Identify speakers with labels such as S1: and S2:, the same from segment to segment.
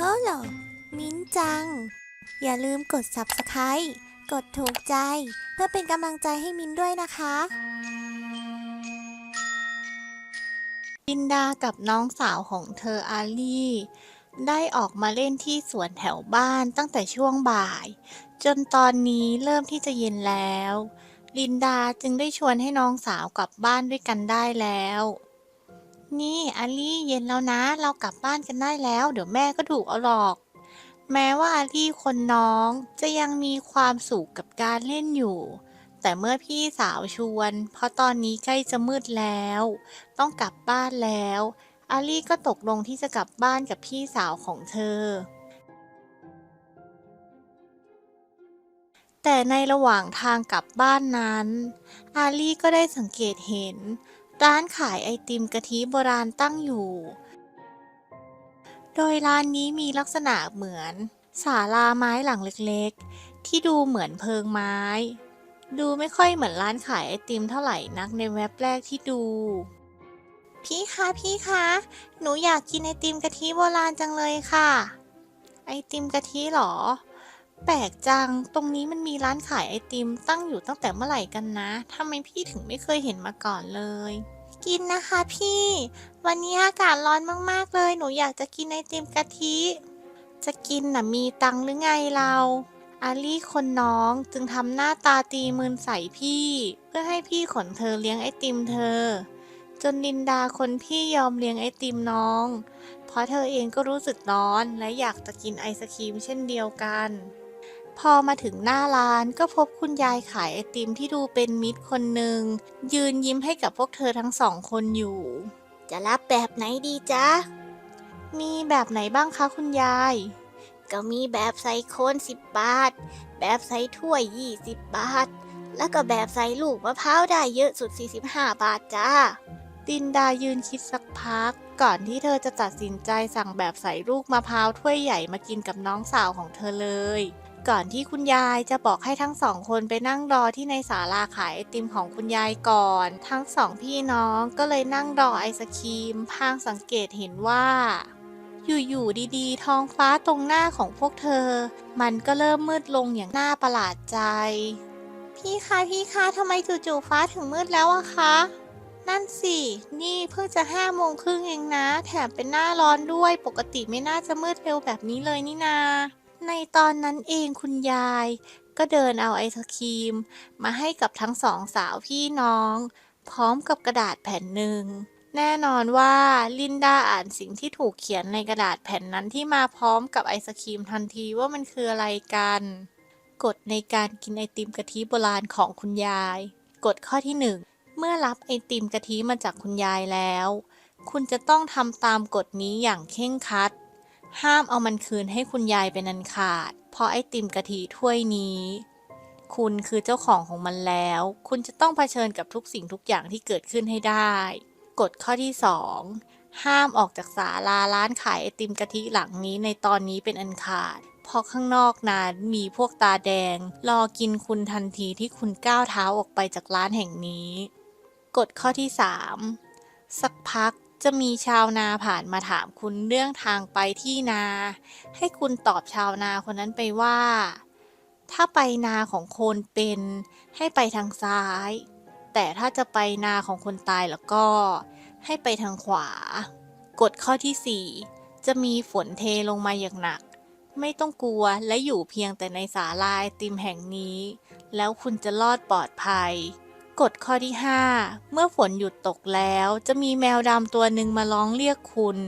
S1: ฮ้เหรอมิ้นจัง อย่าลืมกด subscribe กดถูกใจ เพื่อเป็นกำลังใจให้มิ้นด้วยนะคะ
S2: ลินดากับน้องสาวของเธออาลี่ ได้ออกมาเล่นที่สวนแถวบ้านตั้งแต่ช่วงบ่าย จนตอนนี้เริ่มที่จะเย็นแล้ว ลินดาจึงได้ชวนให้น้องสาวกลับบ้านด้วยกันได้แล้ว นี่อาลี่เย็นแล้วนะ เรากลับบ้านกันได้แล้ว เดี๋ยวแม่ก็ดุเอาหรอก แม้ว่าอาลี่คนน้องจะยังมีความสุขกับการเล่นอยู่ แต่เมื่อพี่สาวชวน เพราะตอนนี้ใกล้จะมืดแล้ว ต้องกลับบ้านแล้ว อาลี่ก็ตกลงที่จะกลับบ้านกับพี่สาวของเธอ แต่ในระหว่างทางกลับบ้านนั้น อาลี่ก็ได้สังเกตเห็น ร้านขายไอติมกะทิโบราณตั้งอยู่ โดยร้านนี้มีลักษณะเหมือนศาลาไม้หลังเล็กๆ ที่ดูเหมือนเพิงไม้ ดูไม่ค่อยเหมือนร้านขายไอติมเท่าไหร่นักในเว็บแรกที่ดู พี่คะพี่คะ หนูอยากกินไอติมกะทิโบราณจังเลยค่ะ ไอติมกะทิหรอ แปลกจัง ตรงนี้มันมีร้านขายไอติมตั้งอยู่ตั้งแต่เมื่อไหร่กันนะ ทำไมพี่ถึงไม่เคยเห็นมาก่อนเลย กินนะคะพี่ วันนี้อากาศร้อนมากๆเลย หนูอยากจะกินไอติมกะทิ จะกินน่ะมีตังหรือไงเราอาลี่คนน้องจึงทำหน้าตาตีมืนใส่พี่ เพื่อให้พี่ขนเธอเลี้ยงไอติมเธอ จนลินดาคนพี่ยอมเลี้ยงไอติมน้อง เพราะเธอเองก็รู้สึกร้อนและอยากจะกินไอศครีมเช่นเดียวกัน พอมาถึงหน้าร้านก็พบคุณยายขายไอติมที่ดูเป็นมิตรคนหนึ่ง ยืนยิ้มให้กับพวกเธอทั้งสองคนอยู่ จะรับแบบไหนดีจ๊ะ มีแบบไหนบ้างคะคุณยาย ก็มีแบบใส่โคน10บาท แบบใส่ถ้วย20บาท แล้วก็แบบใส่ลูกมะพร้าวได้เยอะสุด 45 บาทจ้าดินดายืนคิดสักพัก ก่อนที่เธอจะตัดสินใจสั่งแบบใส่ลูกมะพร้าวถ้วยใหญ่มากินกับน้องสาวของเธอเลย ก่อนที่คุณยายจะบอกให้ทั้งสองคนไปนั่งรอที่ในศาลาขายไอติมของคุณยายก่อน ทั้งสองพี่น้องก็เลยนั่งรอไอศครีมพางสังเกตเห็นว่า อยู่ๆดีๆ ท้องฟ้าตรงหน้าของพวกเธอ มันก็เริ่มมืดลงอย่างน่าประหลาดใจ พี่คะพี่คะทำไมจู่ๆฟ้าถึงมืดแล้วอะคะนั่นสิ นี่เพิ่งจะห้าโมงครึ่งเองนะ แถมเป็นหน้าร้อนด้วย ปกติไม่น่าจะมืดเร็วแบบนี้เลยนี่นา ในตอนนั้นเองคุณยาย ก็เดินเอาไอศครีม มาให้กับทั้งสองสาวพี่น้อง พร้อมกับกระดาษแผ่นหนึ่ง แน่นอนว่าลินดาอ่านสิ่งที่ถูกเขียนในกระดาษแผ่นนั้นที่มาพร้อมกับไอศครีมทันทีว่ามันคืออะไรกันกฎในการกินไอติมกะทิโบราณของคุณยาย กฎข้อที่หนึ่งเมื่อรับไอติมกะทิมาจากคุณยายแล้ว คุณจะต้องทำตามกฎนี้อย่างเคร่งครัด ห้ามเอามันคืนให้คุณยายเป็นอันขาด เพราะไอติมกะทิถ้วยนี้ คุณคือเจ้าของของมันแล้ว คุณจะต้องเผชิญกับทุกสิ่งทุกอย่างที่เกิดขึ้นให้ได้ กฎข้อที่ 2 ห้ามออกจากศาลาร้านขายไอติมกะทิหลังนี้ในตอนนี้เป็นอันขาด เพราะข้างนอกนั้นมีพวกตาแดง รอกินคุณทันทีที่คุณก้าวเท้าออกไปจากร้านแห่งนี้ กฎข้อที่ 3 สักพัก จะมีชาวนาผ่านมาถามคุณเรื่องทางไปที่นา ให้คุณตอบชาวนาคนนั้นไปว่า ถ้าไปนาของคนเป็นให้ไปทางซ้าย แต่ถ้าจะไปนาของคนตายแล้วก็ ให้ไปทางขวา กฎข้อที่ 4 จะมีฝนเทลงมาอย่างหนัก ไม่ต้องกลัวและอยู่เพียงแต่ในศาลาติมแห่งนี้ แล้วคุณจะรอดปลอดภัย กฎข้อที่ 5 เมื่อฝนหยุดตกแล้ว จะมีแมวดำตัวหนึ่งมาร้องเรียกคุณ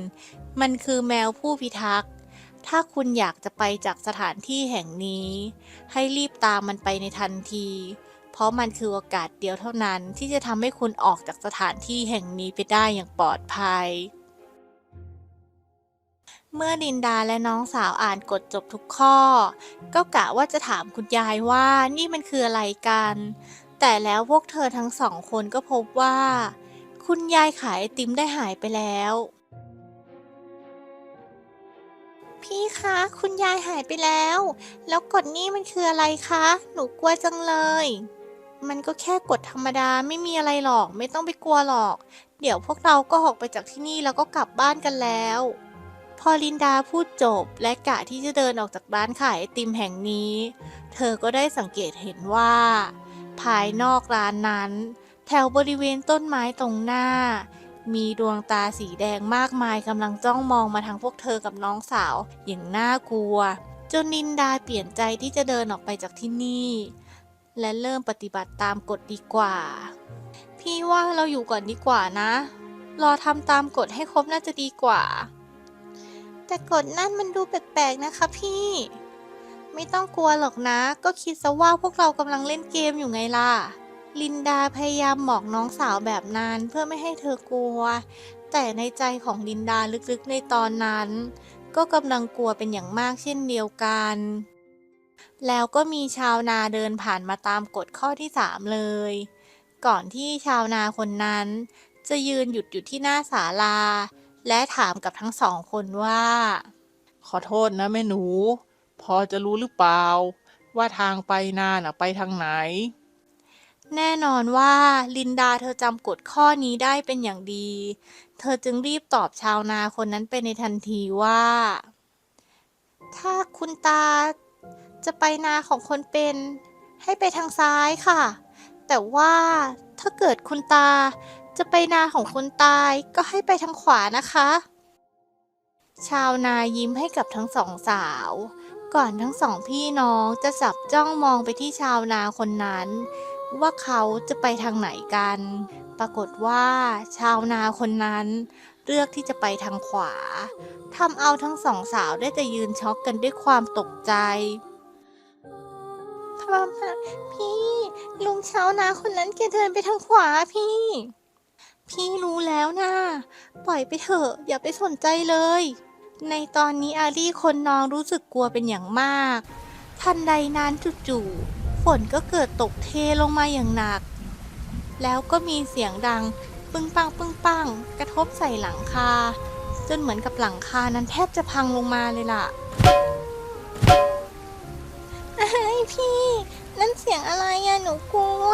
S2: มันคือแมวผู้พิทักษ์ ถ้าคุณอยากจะไปจากสถานที่แห่งนี้ ให้รีบตามมันไปในทันที เพราะมันคือโอกาสเดียวเท่านั้นที่จะทำให้คุณออกจากสถานที่แห่งนี้ไปได้อย่างปลอดภัย เมื่อลินดาและน้องสาวอ่านกฎจบทุกข้อ ก็กะว่าจะถามคุณยายว่านี่มันคืออะไรกัน แต่แล้วพวกเธอทั้งสองคนก็พบว่า คุณยายขายไอติมได้หายไปแล้ว พี่คะ คุณยายหายไปแล้ว แล้วกฎนี้มันคืออะไรคะ หนูกลัวจังเลย มันก็แค่กฎธรรมดาไม่มีอะไรหรอก ไม่ต้องไปกลัวหรอก เดี๋ยวพวกเราก็ออกไปจากที่นี่แล้วก็กลับบ้านกันแล้วพพอลินดาพูดจบและกะที่จะเดินออกจากร้านขายไอติมแห่งนี้ เธอก็ได้สังเกตเห็นว่า ภายนอกร้านนั้น แถวบริเวณต้นไม้ตรงหน้า มีดวงตาสีแดงมากมายกำลังจ้องมองมาทางพวกเธอกับน้องสาวอย่างน่ากลัว จนนินดาเปลี่ยนใจที่จะเดินออกไปจากที่นี่ และเริ่มปฏิบัติตามกฎดีกว่า พี่ว่าเราอยู่ก่อนดีกว่านะ รอทำตามกฎให้ครบน่าจะดีกว่า แต่กฎนั่นมันดูแปลกๆนะคะพี่ ไม่ต้องกลัวหรอกนะ ก็คิดซะว่าพวกเรากำลังเล่นเกมอยู่ไงล่ะ ลินดาพยายามบอกน้องสาวแบบนั้นเพื่อไม่ให้เธอกลัว แต่ในใจของลินดาลึกๆในตอนนั้น ก็กำลังกลัวเป็นอย่างมากเช่นเดียวกัน แล้วก็มีชาวนาเดินผ่านมาตามกฎข้อที่สามเลย ก่อนที่ชาวนาคนนั้น จะยืนหยุดอยู่ที่หน้าศาลา และถามกับทั้งสองคนว่า
S3: ขอโทษนะแม่หนู พอจะรู้หรือเปล่า ว่าทางไปนาน่ะไปทางไหน
S2: แน่นอนว่าลินดาเธอจำกฎข้อนี้ได้เป็นอย่างดี เธอจึงรีบตอบชาวนาคนนั้นไปในทันทีว่า ถ้าคุณตาจะไปนาของคนเป็นให้ไปทางซ้ายค่ะ แต่ว่าถ้าเกิดคุณตาจะไปนาของคนตายก็ให้ไปทางขวานะคะ ชาวนายิ้มให้กับทั้งสองสาว ก่อนทั้งสองพี่น้องจะสับจ้องมองไปที่ชาวนาคนนั้น ว่าเขาจะไปทางไหนกัน ปรากฏว่าชาวนาคนนั้นเลือกที่จะไปทางขวาทำเอาทั้งสองสาวได้แต่ยืนช็อกกันด้วยความตกใจพี่ลุงชาวนาคนนั้นแกเดินไปทางขวาพี่ พี่รู้แล้วนะ ปล่อยไปเถอะ อย่าไปสนใจเลย ในตอนนี้อาลี่คนน้องรู้สึกกลัวเป็นอย่างมาก ทันใดนั้นจู่ๆฝนก็เกิดตกเทลงมาอย่างหนัก แล้วก็มีเสียงดัง ปึ้งปังปึ้งปังกระทบใส่หลังคา จนเหมือนกับหลังคานั้นแทบจะพังลงมาเลยล่ะไอ้ยพี่ นั่นเสียงอะไรอะหนูกลัว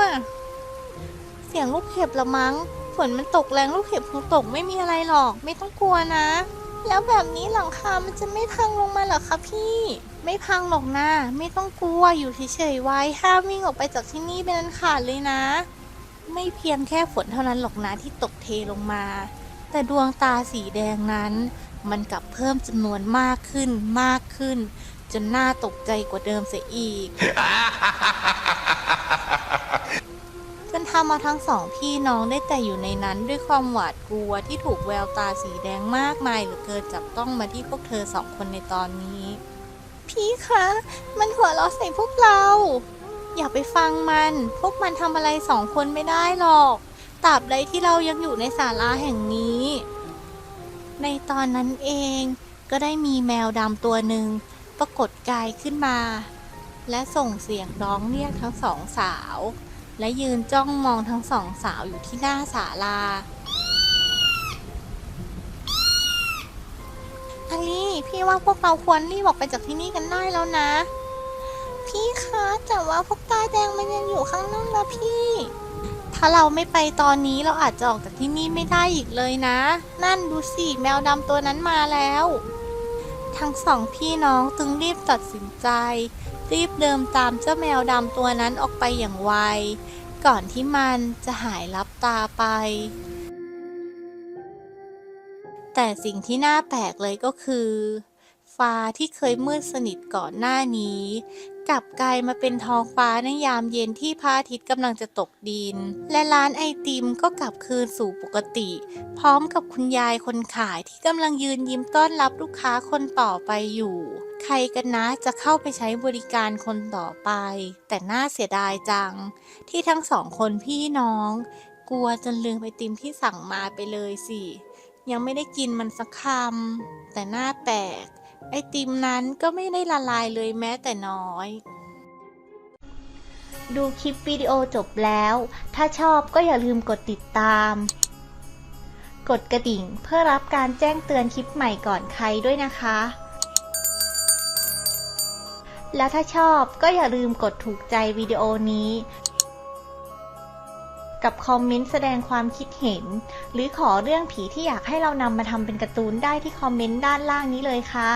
S2: เสียงลูกเห็บละมั้ง ฝนมันตกแรงลูกเห็บคงตกไม่มีอะไรหรอก ไม่ต้องกลัวนะ แล้วแบบนี้หลังคา มันจะไม่พังลงมาเหรอคะพี่ ไม่พังหรอกนะ ไม่ต้องกลัว อยู่เฉยๆไว้ ห้ามวิ่งออกไปจากที่นี่เป็นอันขาดเลยนะ ไม่เพียงแค่ฝนเท่านั้นหรอกนะที่ตกเทลงมา แต่ดวงตาสีแดงนั้น มันกลับเพิ่มจำนวนมากขึ้นมากขึ้น จนน่าตกใจกว่าเดิมเสียอีกำเอาทั้งสองพี่น้องได้แต่อยู่ในนั้นด้วยความหวาดกลัวที่ถูกแววตาสีแดงมากมายเหลือเกินจับต้องมาที่พวกเธอสองคนในตอนนี้ พี่คะ มันหัวเราะใส่พวกเรา อย่าไปฟังมัน พวกมันทำอะไรสองคนไม่ได้หรอกตราบใดที่เรายังอยู่ในศาลาแห่งนี้ ในตอนนั้นเองก็ได้มีแมวดำตัวหนึ่งปรากฏกายขึ้นมา และส่งเสียงร้องเรียกทั้งสองสาว และยืนจ้องมองทั้งสองสาวอยู่ที่หน้าศาลาอลีพี่ว่าพวกเราควรรีบออกไปจากที่นี่กันได้แล้วนะ พี่คะแต่ว่าพวกตาแดงมันยังอยู่ข้างนอกนะพี่ ถ้าเราไม่ไปตอนนี้เราอาจจะออกจากที่นี่ไม่ได้อีกเลยนะ นั่นดูสิแมวดำตัวนั้นมาแล้ว ทั้งสองพี่น้องจึงรีบตัดสินใจ รีบเดินตามเจ้าแมวดำตัวนั้นออกไปอย่างไว ก่อนที่มันจะหายลับตาไป แต่สิ่งที่น่าแปลกเลยก็คือ ฟ้าที่เคยมืดสนิทก่อนหน้านี้ กลับกลายมาเป็นท้องฟ้าในยามเย็นที่พระอาทิตย์กำลังจะตกดิน และร้านไอติมก็กลับคืนสู่ปกติ พร้อมกับคุณยายคนขายที่กำลังยืนยิ้มต้อนรับลูกค้าคนต่อไปอยู่ ใครกันนะจะเข้าไปใช้บริการคนต่อไป แต่น่าเสียดายจัง ที่ทั้งสองคนพี่น้อง กลัวจนลืมไอติมที่สั่งมาไปเลยสิ ยังไม่ได้กินมันสักคำแต่น่าแปลกไอติมนั้นก็ไม่ได้ละลายเลยแม้แต่น้อย
S4: ดูคลิปวิดีโอจบแล้ว ถ้าชอบก็อย่าลืมกดติดตาม กดกระดิ่งเพื่อรับการแจ้งเตือนคลิปใหม่ก่อนใครด้วยนะคะ แล้วถ้าชอบก็อย่าลืมกดถูกใจวิดีโอนี้ กับคอมเมนต์แสดงความคิดเห็น หรือขอเรื่องผีที่อยากให้เรานำมาทำเป็นการ์ตูนได้ที่คอมเมนต์ด้านล่างนี้เลยค่ะ